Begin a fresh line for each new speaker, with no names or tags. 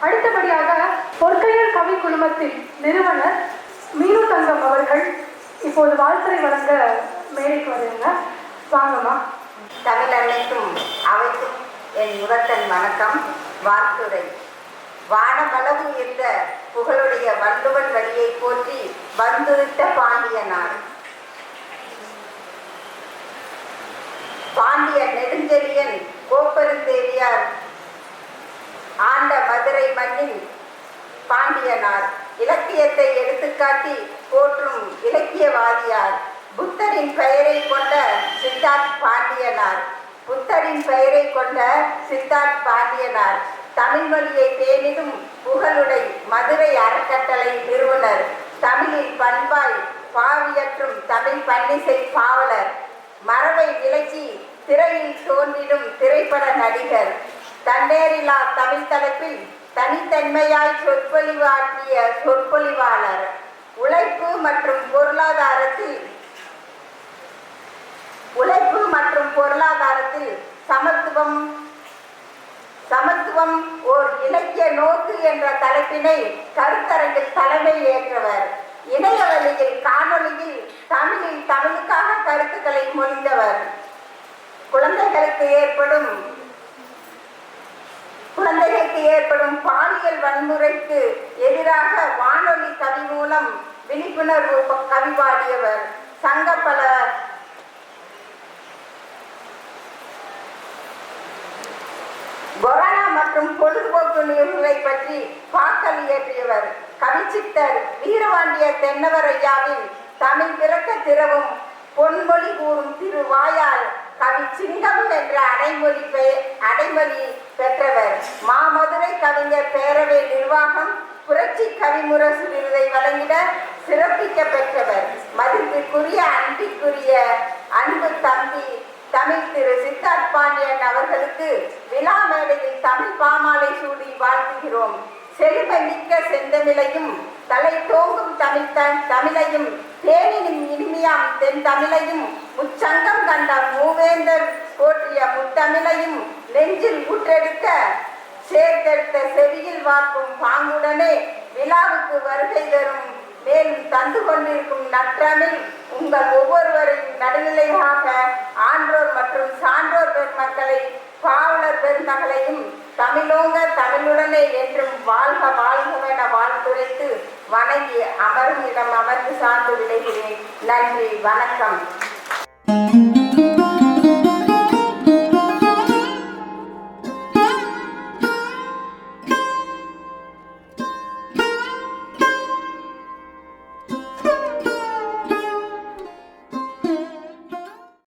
அடுத்தபடியாக பொற்கையர் கவி குழுமத்தின் நிறுவனர் மீனு தங்கம் அவர்கள் இப்போது வாழ்த்துறை வழங்க மேடைக்கு வருங்க வாங்கம்மா.
தமிழ் அன்னைக்கும் அவைக்கும் என் முதற்கண் வணக்கம் வாழ்த்துரை வானமளவு இருந்த புகழுடைய வள்ளுவன் வழியை போற்றி வந்துவிட்ட பாண்டிய நாடு பாண்டிய நெடுஞ்செழியன் கோப்பெருந்தேவியார் ஆண்ட மதுரை மண்ணின் பாண்டியனார். இலக்கியத்தை எடுத்துக்காட்டி போற்றும் இலக்கியவாதியார் புத்தரின் பெயரை கொண்ட சித்தார்த் பாண்டியனார். புத்தரின் பெயரை கொண்ட சித்தார்த் பாண்டியனார். தமிழ் மொழியை பேணிடும் புகழுடை மதுரை அறக்கட்டளை நிறுவனர். தமிழில் பண்பாய் பாவியற்றும் தமிழ் பன்னிசை பாவலர். மரபை விளக்கி திரையில் தோன்றிடும் திரைப்பட நடிகர் தன்னேரிலா தமிழ் தலைப்பில் தனித்தன்மையாய் சொற்பொழிவாற்றிய சொற்பொழிவாளர் உழைப்பு மற்றும் பொருளாதாரத்தில் உழைப்பு மற்றும் பொருளாதாரத்தில் சமத்துவம் சமத்துவம் ஓர் இலக்கிய நோக்கு என்ற தலைப்பினை கருத்தரங்கில் தலைமை ஏற்றவர். இணையவழியில் காணொளியில் தமிழில் தமிழுக்காக கருத்துக்களை மொழிந்தவர். ஏற்படும் குழந்தைகளுக்கு ஏற்படும் பாலியல் வன்முறைக்கு எதிராக வானொலி கவி மூலம் விழிப்புணர்வு கவி பாடியவர் சங்க பல கொரோனா மற்றும் பொழுதுபோக்கு நிகழ்வுகளை பற்றி பாக்கல் இயற்றியவர் கவிச்சித்தர் வீரவாண்டிய தென்னவரையாவின் தமிழ் பிறக்க திறவும் பொன்மொழி கூறும் திருவாயால் கவி சிங்கம் என்ற அடைமொழி பெயர் அடைமொழி பெற்றவர். மாமதுரை கவிஞர் பேரவை நிர்வாகம் புரட்சி கவிமுரசு விருதை வழங்கிட சிறப்பிக்க பெற்றவர். மதிப்பிற்குரிய அன்பிற்குரிய அன்பு தம்பி தமிழ் திரு சித்தார்த் பாண்டியன் அவர்களுக்கு விழா மேடையில் தமிழ் பாமாலை சூடி வாழ்த்துகிறோம். செழுமை மிக்க செந்தமிழையும் தலை தோங்கும் தமிழ் தமிழையும் தேனினும் இனிமையாம் தென் தமிழையும் முச்சங்கம் கண்ட போற்றிய முத்தமிழையும் நெஞ்சில் ஊற்றெடுக்க சேர்த்தெடுத்த செவியில் வாக்கும் பாங்குடனே விழாவுக்கு வருகை தரும் மேலும் தந்து கொண்டிருக்கும் நற்றமிழ் உங்கள் ஒவ்வொருவரின் நடுநிலையாக ஆன்றோர் மற்றும் சான்றோர் பெருமக்களை பாவலர் பெருமகளையும் தமிழோங்க தமிழுடனே என்றும் வாழ்க வாழ்கவென வாழ்த்துரைத்து வணங்கி அமரும் இடம் அமர்ந்து சார்ந்து விளைகிறேன் நன்றி வணக்கம்.